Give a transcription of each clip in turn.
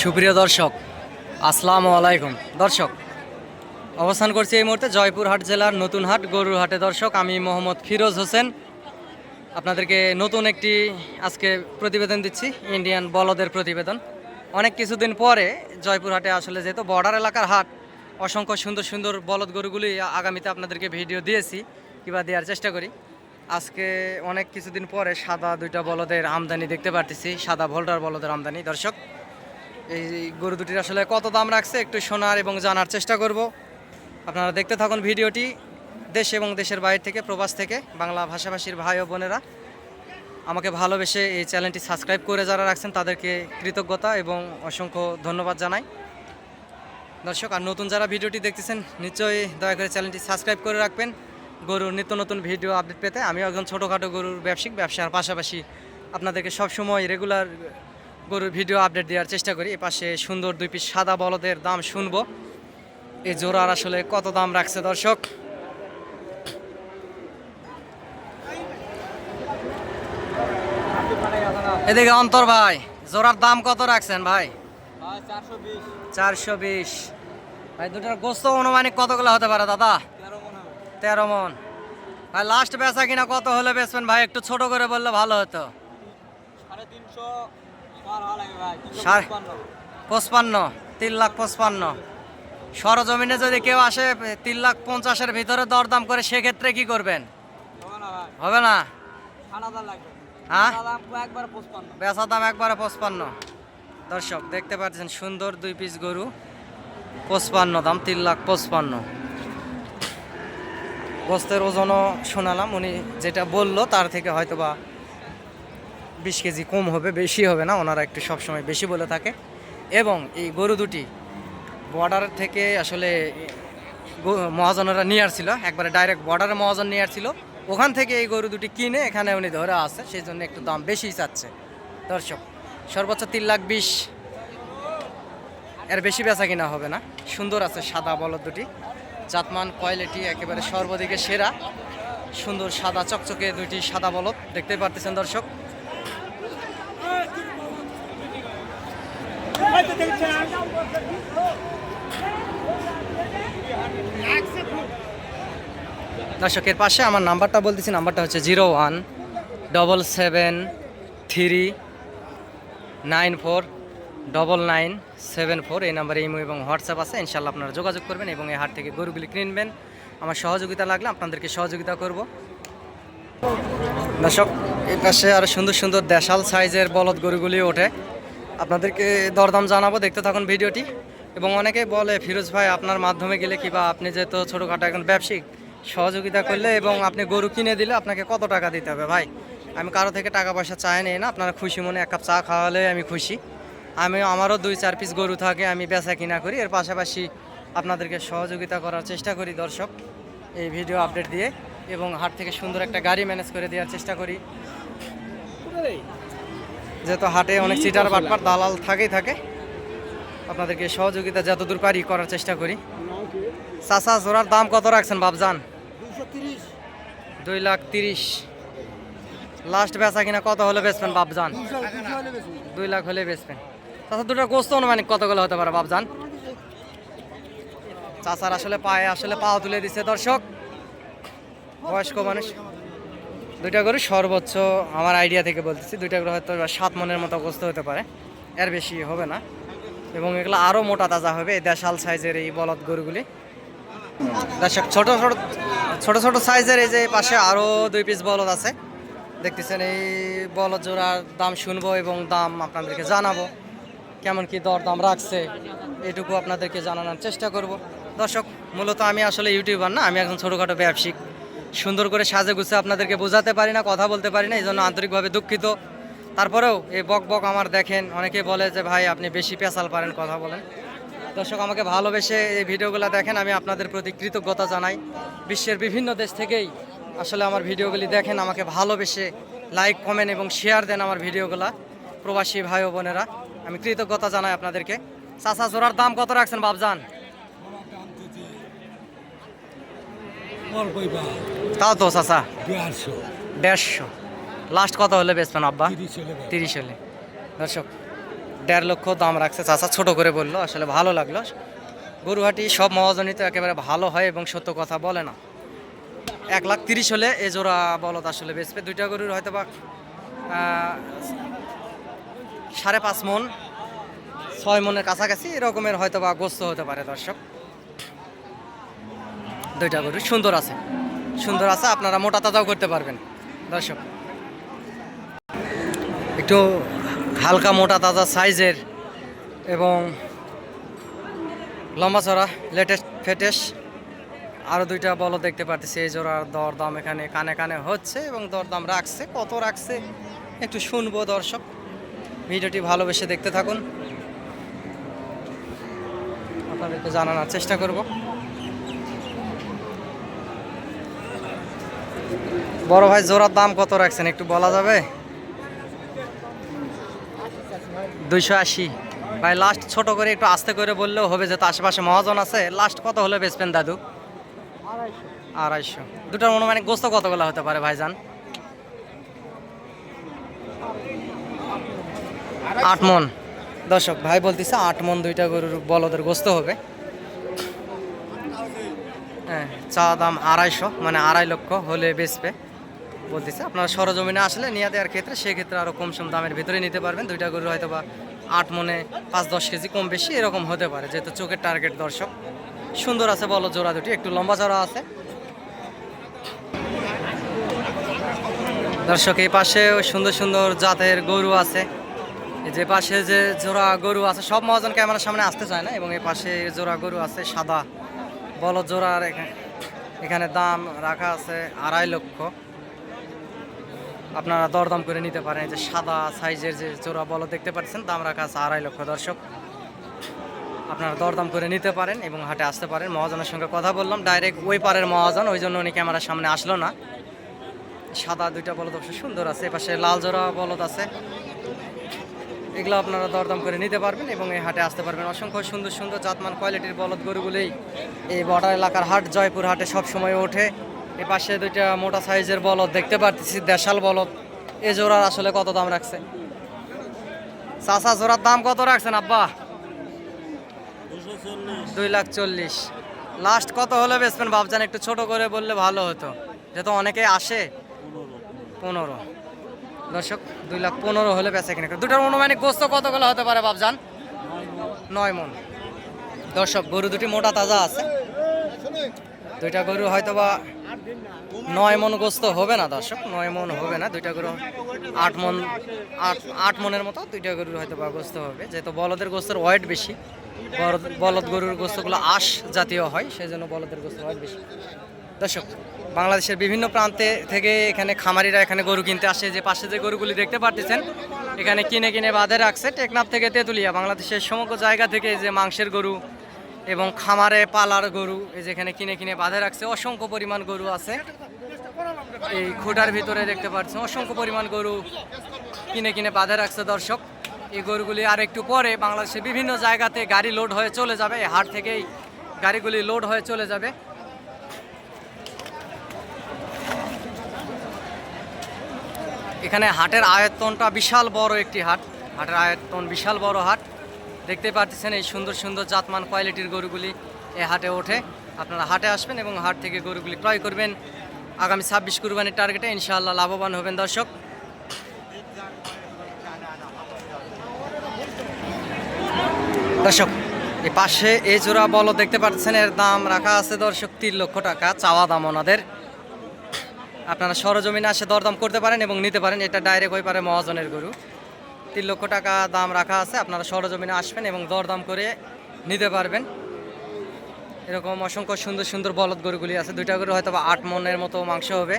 সুপ্রিয় দর্শক, আসসালামু আলাইকুম। দর্শক, অবস্থান করছি এই মুহূর্তে জয়পুরহাট জেলার নতুন হাট গরুর হাটে দর্শক, আমি মোহাম্মদ ফিরোজ হোসেন। আপনাদেরকে নতুন একটি আজকে প্রতিবেদন দিচ্ছি, ইন্ডিয়ান বলদের প্রতিবেদন। অনেক কিছুদিন পরে জয়পুরহাটে আসলে যেহেতু বর্ডার এলাকার হাট, অসংখ্য সুন্দর সুন্দর বলদ গরুগুলি আগামীতে আপনাদেরকে ভিডিও দিয়েছি, কিংবা দেওয়ার চেষ্টা করি। আজকে অনেক কিছুদিন পরে সাদা দুইটা বলদের আমদানি দেখতে পারতেছি, সাদা ভোল্টার বলদের আমদানি। দর্শক, এই গরু দুটির আসলে কত দাম রাখছে একটু শোনার এবং জানার চেষ্টা করব। আপনারা দেখতে থাকুন ভিডিওটি, দেশ এবং দেশের বাইরে থেকে, প্রবাস থেকে, বাংলা ভাষাভাষীর ভাই ও বোনেরা। আমাকে ভালোবেসে এই চ্যানেলটি সাবস্ক্রাইব করে যারা রাখছেন তাদেরকে কৃতজ্ঞতা এবং অসংখ্য ধন্যবাদ জানাই। দর্শক, আর নতুন যারা ভিডিওটি দেখতেছেন, নিশ্চয়ই দয়া করে চ্যানেলটি সাবস্ক্রাইব করে রাখবেন। গরুর নিত্য নতুন ভিডিও আপডেট পেতে আমি একজন ছোটোখাটো গরুর ব্যবসায়িক ব্যবসার পাশাপাশি আপনাদেরকে সবসময় রেগুলার গরুর ভিডিও আপডেট দেওয়ার চেষ্টা করি। এ পাশে সুন্দর দুই পিস সাদা বলদের দাম শুনব। এই জোড়ার আসলে কত দাম রাখছে দর্শক? এদিকে অন্তর ভাই জোড়ার দাম কত রাখছেন ভাই? চারশো বিশ। ভাই দুটার গোস্ত অনুমানিক কতগুলো হতে পারে দাদা? তেরো মন। ভাই লাস্ট বেচা কিনা কত হলে বেচবেন? ভাই একটু ছোট করে বললে ভালো হতো। সাড়ে পঁচপান্ন। তিন লাখ পঁচপান্ন। সরজমিনে যদি কেউ আসে তিন লাখ পঞ্চাশের ভিতরে দরদাম করে সেক্ষেত্রে কি করবেন? হবে না হ্যাঁ? বেচা দাম একবারে পঁচপান্ন। দর্শক দেখতে পাচ্ছেন সুন্দর দুই পিস গরু। পঁচপান্ন দাম তিন লাখ পঁচপান্ন। গোস্তের ওজনও শোনালাম, উনি যেটা বলল তার থেকে হয়তো বা বিশ কেজি কম হবে, বেশি হবে না, ওনারা একটু সবসময় বেশি বলে থাকে। এবং এই গরু দুটি বর্ডার থেকে আসলে মহাজনেরা নিয়ে আসছিল, একবারে ডাইরেক্ট বর্ডারে মহাজন নিয়ে আসছিল। ওখান থেকে এই গরু দুটি কিনে এখানে উনি ধরে আসে সেই জন্য একটু দাম বেশি চাচ্ছে। দর্শক, সর্বোচ্চ তিন লাখ বিশ, এর বেশি বেচা কিনা হবে না, সুন্দর আছে সাদা বলদ দুটি। জাতমান কোয়ালিটি একেবারে সর্বদিকে সেরা। সুন্দর সাদা চকচকে দুইটি সাদা বলদ, দেখতে পারতেছেন দর্শক। দর্শকের পাশে আমার নাম্বারটা বলতেছি, নাম্বারটা হচ্ছে zero one, double seven, three, nine four. Double nine seven four এই নাম্বারে ইমো এবং হোয়াটসঅ্যাপ আছে ইনশাল্লাহ আপনারা যোগাযোগ করবেন এবং এই হাট থেকে গরুগুলি কিনবেন আমার সহযোগিতা লাগলে আপনাদেরকে সহযোগিতা করব। দর্শক এই পাশে আরও সুন্দর সুন্দর দেশাল সাইজের বলদ গরুগুলি ওঠে। আপনাদেরকে দরদাম জানাব, দেখতে থাকুন ভিডিওটি। এবং অনেকে বলে, ফিরোজ ভাই, আপনার মাধ্যমে গেলে কিবা আপনি যেহেতু ছোটোখাটো এখন ব্যবসায়িক সহযোগিতা করলে এবং আপনি গরু কিনে দিলে আপনাকে কত টাকা দিতে হবে ভাই? আমি কারও থেকে টাকা পয়সা চাই নেই না, আপনারা খুশি মনে এক কাপ চা খাওয়ালে আমি খুশি। আমি আমারও দুই চার পিস গরু থাকে আমি বেচা কিনা করি। এর পাশাপাশি আপনাদেরকে সহযোগিতা করার চেষ্টা করি দর্শক এই ভিডিও আপডেট দিয়ে। এবং হাট থেকে সুন্দর একটা গাড়ি ম্যানেজ করে দেওয়ার চেষ্টা করি। যেহেতু হাটে অনেক সিটার বাটপার দালাল থাকেই থাকে আপনাদেরকে সহযোগিতা যতদূর পারি করার চেষ্টা করি। চাষা জোড়ার দাম কত রাখছেন বাবজান দুই লাখ তিরিশ। লাস্ট বেচা কিনা কত হলে বেচবেন বাবজান দুই লাখ হলে বেচবেন। চাষা দুটো গোস্ত অনুমানিক কতগুলো হতে পারে বাবজান চাষার আসলে পায়ে, আসলে পা তুলে দিচ্ছে দর্শক। বয়স্ক মানুষ। দুইটা গরু সর্বোচ্চ আমার আইডিয়া থেকে বলতেছি, দুইটা গরু হয়তো সাত মনের মতো গোস্ত হতে পারে। এর বেশি হবে না। এবং এগুলো আরও মোটা তাজা হবে, এই দেশাল সাইজের এই বলদ গরুগুলি। দর্শক, ছোট ছোট ছোট ছোট সাইজের এই যে পাশে আরও দুই পিস বলদ আছে। দেখতেছেন এই বলদ জোড়ার দাম শুনব এবং দাম আপনাদেরকে জানাব। কেমন কি দর দাম রাখছে, এটুকু আপনাদেরকে জানানোর চেষ্টা করব। দর্শক, মূলত আমি আসলে ইউটিউবার না, আমি একজন ছোটোখাটো ব্যবসায়িক। সুন্দর করে সাজে গুছে আপনাদেরকে বোঝাতে পারি না, কথা বলতে পারি না এই জন্য আন্তরিকভাবে দুঃখিত। তারপরেও এই বক বক আমার দেখেন, অনেকে বলে যে, ভাই, আপনি বেশি পেশাল পারেন, কথা বলেন। দর্শক, আমাকে ভালোবেসে এই ভিডিওগুলো দেখেন, আমি আপনাদের প্রতি কৃতজ্ঞতা জানাই। বিশ্বের বিভিন্ন দেশ থেকেই আসলে আমার ভিডিওগুলি দেখেন, আমাকে ভালোবেসে লাইক, কমেন্ট এবং শেয়ার দেন আমার ভিডিওগুলা। প্রবাসী ভাই বোনেরা আমি কৃতজ্ঞতা জানাই আপনাদেরকে। চাষা জোড়ার দাম কত রাখছেন বাবজান তাও তো চাষা দেড়শো। লাস্ট কত হলে বেচবেন, আব্বা? তিরিশ হলে। দর্শক, দেড় লক্ষ দাম রাখছে। চাচা ছোট করে বলল, আসলে ভালো লাগল। গরুহাটি সব মহাজনই তো একেবারে ভালো হয় এবং সত্য কথা বলে না। এক লাখ তিরিশ হলে এ জোড়া বলদ আসলে বেচবে। দুইটা গরুর হয়তো বা সাড়ে পাঁচ মন, ছয় মনের কাছাকাছি, এরকমের হয়তো বা গোস্ত হতে পারে, দর্শক। দুইটা গরু, সুন্দর আছে। সুন্দর আছে, আপনারা মোটা তাজাও করতে পারবেন, দর্শক। একটু হালকা মোটা তাজা সাইজের এবং লম্বা চড়া, লেটেস্ট ফেটেস আরও দুইটা বল দেখতে পাচ্ছি এই জোড়ার দর দাম এখানে কানে কানে হচ্ছে এবং দর দাম রাখছে, কত রাখছে, একটু শুনব, দর্শক। ভিডিওটি ভালোবেসে দেখতে থাকুন। আপনাদেরকে জানানোর চেষ্টা করব। বড় ভাই, জোড়ার দাম কত রাখছেন? একটু বলা যাবে? দুইশো আশি। ভাই লাস্ট ছোট করে একটু আস্তে করে বললেও হবে যে তো আশেপাশে মহাজন আছে। লাস্ট কত হলে বেচবেন দাদু? আড়াইশো। দুটার অনুমানিক গোস্ত কতগুলো হতে পারে ভাইজান? আট মন। দর্শক, ভাই বলতেছে আট মন দুইটা গরুর বলদের গোস্ত হবে। হ্যাঁ চা দাম আড়াইশো মানে আড়াই লক্ষ হলে বেচবে। বলতেছে, আপনারা সরজমিনে আসলে নিয়ে দেওয়ার ক্ষেত্রে সেক্ষেত্রে আরও কম সম দামের ভিতরে নিতে পারবেন। দুইটা গরু হয়তো বা আট মনে পাঁচ দশ কেজি কম বেশি এরকম হতে পারে, যেহেতু চোখের টার্গেট দর্শক। সুন্দর আছে বলো জোড়া দুটি, একটু লম্বা চড়া আছে। দর্শক, এই পাশে সুন্দর সুন্দর জাতের গরু আছে। যে পাশে যে জোড়া গরু আছে, সব মহাজন ক্যামেরার সামনে আসতে চায় না, এবং এই পাশে জোড়া গরু আছে সাদা। বলদ জোড়ার এখানে এখানে দাম রাখা আছে আড়াই লক্ষ। আপনারা দরদাম করে নিতে পারেন যে সাদা সাইজের যে জোড়া বলো দেখতে পাচ্ছেন, দাম রাখা আছে আড়াই লক্ষ দর্শক। আপনারা দরদাম করে নিতে পারেন এবং হাটে আসতে পারেন। মহাজনের সঙ্গে কথা বললাম, ডাইরেক্ট ওই পারের মহাজন, ওই জন্য উনি ক্যামেরার সামনে আসলো না। সাদা দুইটা বলদ অবশ্য সুন্দর আছে এপাশে লাল জোড়া বলদ আছে। এগুলো আপনারা দরদাম করে নিতে পারবেন এবং এই হাটে আসতে পারবেন। অসংখ্য সুন্দর সুন্দর জাতমান কোয়ালিটির বলদ গরুগুলি এই বর্ডার এলাকার হাট, জয়পুর হাটে সব সময় ওঠে। এ পাশে দুইটা মোটা সাইজের বলদ দেখতে পারতেছি, দেশাল বলদ। এ জোড়ার আসলে কত দাম রাখছে? চাষা জোড়ার দাম কত রাখছেন আব্বা? দুই লাখ চল্লিশ। লাস্ট কত হলে বেচবেন? বাবজান একটু ছোট করে বললে ভালো হতো। যেহেতু অনেকে আসে। পনেরো। দর্শক, দুই লাখ পনেরো হলে বেচা কিনে। দুটার অনুমানিক গোস্ত কতগুলো হতে পারে বাবজান নয় মন। দর্শক, গরু দুটি মোটা তাজা আছে। দুইটা গরু হয়তো বা নয় মন গোস্ত হবে না দর্শক, নয় মন হবে না। দুইটা গরু আট মন, আট আট মনের মতো দুইটা গরুর হয়তো বা গোস্ত হবে। যেহেতু বলদের গোস্তের ওয়েট বেশি বলদ- বলদ গরুর গোস্তগুলো আঁশ জাতীয় হয় সেই জন্য বলদের গোস্তের ওয়েট বেশি। দর্শক বাংলাদেশের বিভিন্ন প্রান্তে থেকে এখানে খামারিরা এখানে গরু কিনতে আসে। যে পাশে যে গরুগুলি দেখতে পারতেছেন, এখানে কিনে কিনে বাঁধে রাখছে টেকনাফ থেকে তেঁতুলিয়া, বাংলাদেশের সমগ্র জায়গা থেকে যে মাংসের গরু এবং খামারে পালার গরু এই যে এখানে কিনে কিনে বাঁধে রাখছে। অসংখ্য পরিমাণ গরু আছে। এই খুঁটার ভিতরে দেখতে পাচ্ছেন, অসংখ্য পরিমাণ গরু কিনে কিনে বাঁধে রাখছে দর্শক। এই গরুগুলি আর একটু পরে বাংলাদেশের বিভিন্ন জায়গাতে গাড়ি লোড হয়ে চলে যাবে। এই হাট থেকেই গাড়িগুলি লোড হয়ে চলে যাবে। এখানে হাটের আয়তনটা বিশাল বড় একটি হাট। হাটের আয়তন বিশাল বড় হাট। দেখতে পাচ্ছেন এই সুন্দর সুন্দর জাতমান কোয়ালিটির গরুগুলি এই হাটে ওঠে। আপনারা হাটে আসবেন এবং হাট থেকে গরুগুলি ক্রয় করবেন। আগামী ছাব্বিশ কুরবানির টার্গেটে ইনশাআল্লাহ লাভবান হবেন দর্শক। দর্শক এই পাশে এই জোড়া বলো দেখতে পাচ্ছেন, এর দাম রাখা আছে দর্শক তিন লক্ষ টাকা, চাওয়া দাম ওনাদের। আপনারা সরজমিনে আসে দরদাম করতে পারেন এবং নিতে পারেন। এটা ডাইরেক্ট হয়ে পারে মহাজনের গরু। তিন লক্ষ টাকা দাম রাখা আছে। আপনারা সরজমিনে আসবেন এবং দরদাম করে নিতে পারবেন। এরকম অসংখ্য সুন্দর সুন্দর বলদ গরুগুলি আছে। দুইটা গরু হয়তো বা আট মনের মতো মাংস হবে।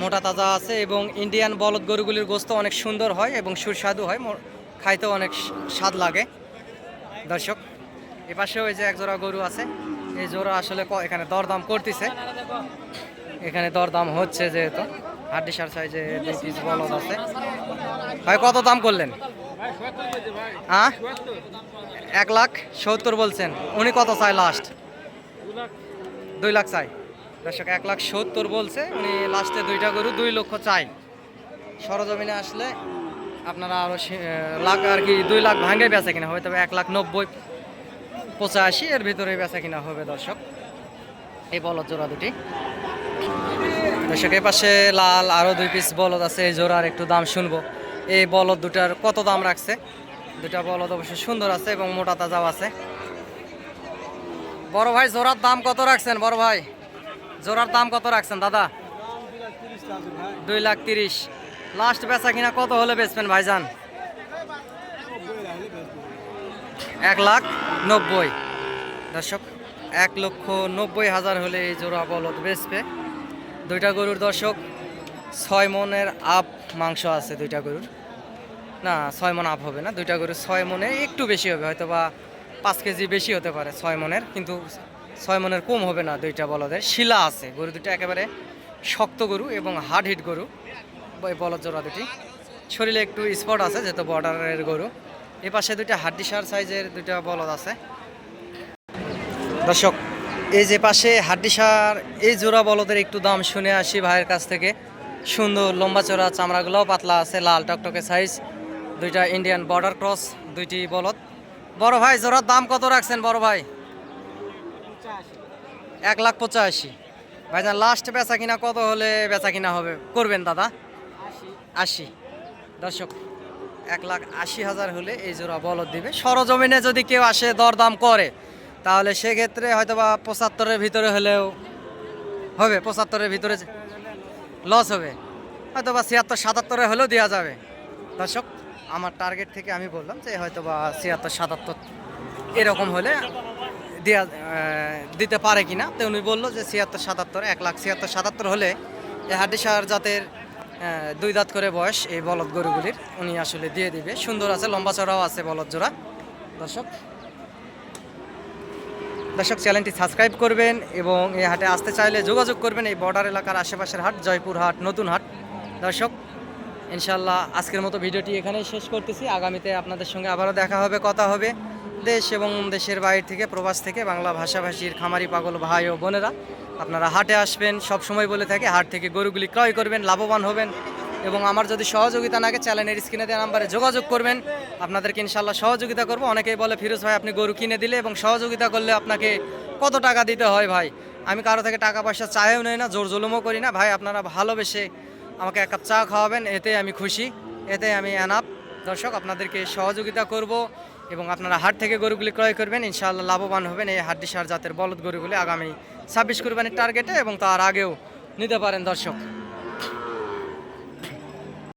মোটা তাজা আছে এবং ইন্ডিয়ান বলদ গরুগুলির গোস্ত অনেক সুন্দর হয় এবং সুস্বাদু হয়। খাইতেও অনেক স্বাদ লাগে। দর্শক, এপাশেও এই যে এক জোড়া গরু আছে। এই জোড়া আসলে এখানে দরদাম করতেছে। এখানে দরদাম হচ্ছে যেহেতু। হাড্ডিসার সাইজে দুই পিস বলদ আছে। ভাই, কত দাম করলেন? হ্যাঁ? এক লাখ সত্তর বলছেন। উনি কত চাই লাস্ট দুই লাখ চাই দর্শক, এক লাখ সত্তর বলছে। উনি লাস্টে দুইটা গরু দুই লক্ষ চাই সরজমিনে আসলে আপনারা আরও লাখ আর কি দুই লাখ ভাঙে বেচা কিনা হবে, তবে এক লাখ নব্বই, পঁচাশি এর ভিতরে বেচা কিনা হবে দর্শক। এই বলদ জোড়া দুটি। দর্শক এই পাশে লাল আরও দুই পিস বলদ আছে, এই জোড়ার একটু দাম শুনব। এই বলদ দুটার কত দাম রাখছে? দুটা বলদ অবশ্যই সুন্দর আছে এবং মোটা তাজাও আছে। বড় ভাই, জোড়ার দাম কত রাখছেন বড় ভাই? জোড়ার দাম কত রাখছেন দাদা? দুই লাখ তিরিশ। লাস্ট বেচা কিনা কত হলে বেচবেন ভাইজান? এক লাখ নব্বই। দর্শক, এক লক্ষ নব্বই হাজার হলে এই জোড়া বলদ বেচবে। দুইটা গরুর দর্শক, ছয় মনের আপ মাংস আছে দুইটা গরুর। না, ছয় মন আপ হবে না, দুইটা গরুর ছয় মনে একটু বেশি হবে, হয়তো বা পাঁচ কেজি বেশি হতে পারে ছয় মনের, কিন্তু ছয় মনের কম হবে না দুইটা বলদের। শিলা আছে, গরু দুটো একেবারে শক্ত গরু এবং হার্ড হিট গরু, এই বলদ জোড়া দুটি। শরীরে একটু স্পট আছে, যেহেতু বর্ডারের গরু। এ পাশে দুইটা হাড্ডিসার সাইজের দুইটা বলদ আছে। দর্শক এই যে পাশে হাড্ডিসার এই জোড়া বলদের একটু দাম শুনে আসি ভাইয়ের কাছ থেকে। সুন্দর লম্বা চড়া চামড়াগুলোও পাতলা আছে, লাল টকটকে সাইজ দুইটা ইন্ডিয়ান বর্ডার ক্রস দুইটি বলদ। বড় ভাই, জোড়ার দাম কত রাখছেন বড় ভাই? এক লাখ পঁচাশি। ভাইজান লাস্ট বেচা কিনা কত হলে বেচা কিনা হবে? করবেন দাদা? আশি। দর্শক, এক লাখ আশি হাজার হলে এই জোড়া বলদ দিবে। সরজমিনে যদি কেউ আসে, দরদাম করে। তাহলে সেক্ষেত্রে হয়তো বা পঁচাত্তরের ভিতরে হলেও হবে, পঁচাত্তরের ভিতরে লস হবে। হয়তো বা ছিয়াত্তর, সাতাত্তরে হলেও দেওয়া যাবে। দর্শক, আমার টার্গেট থেকে আমি বললাম যে হয়তো বা ছিয়াত্তর, সাতাত্তর এরকম হলে দেওয়া দিতে পারে কিনা। তো উনি বলল যে ছিয়াত্তর, সাতাত্তর, এক লাখ ছিয়াত্তর, সাতাত্তর হলে এই হাড্ডিসার জাতের দুই দাঁত করে বয়স এই বলদ গরুগুলির উনি আসলে দিয়ে দিবে। সুন্দর আছে, লম্বা চড়াও আছে বলদ জোড়া। দর্শক দর্শক, চ্যানেলটি সাবস্ক্রাইব করবেন এবং এই হাটে আসতে চাইলে যোগাযোগ করবেন এই বর্ডার এলাকার আশেপাশের হাট, জয়পুর হাট, নতুন হাট। দর্শক ইনশাল্লাহ আজকের মতো ভিডিওটি এখানেই শেষ করতেছি। আগামীতে আপনাদের সঙ্গে আবারও দেখা হবে, কথা হবে দেশ এবং দেশের বাইরে থেকে, প্রবাস থেকে বাংলা ভাষাভাষীর খামারি পাগল ভাই ও বোনেরা। আপনারা হাটে আসবেন, সব সময় বলে থাকে, হাট থেকে গরুগুলি ক্রয় করবেন, লাভবান হবেন। এবং আমার যদি সহযোগিতা নাগে চ্যানেলের স্ক্রিনে দেওয়া নাম্বারে যোগাযোগ করবেন। আপনাদেরকে ইনশাল্লাহ সহযোগিতা করব। অনেকেই বলে, ফিরোজ ভাই, আপনি গরু কিনে দিলে এবং সহযোগিতা করলে আপনাকে কত টাকা দিতে হয় ভাই? আমি কারও থেকে টাকা পয়সা চাইও নেই না, জোর জুলুমও করি না। ভাই, আপনারা ভালোবেসে আমাকে এক কাপ চা খাওয়াবেন, এতে আমি খুশি, এতে আমি অ্যানাপ দর্শক, আপনাদেরকে সহযোগিতা করব এবং আপনারা হাট থেকে গরুগুলি ক্রয় করবেন। ইনশাআল্লাহ লাভবান হবেন এই হাড্ডি সার জাতের বলদ গরুগুলি আগামী ছাব্বিশ কুরবানির টার্গেটে এবং তার আগেও নিতে পারেন দর্শক।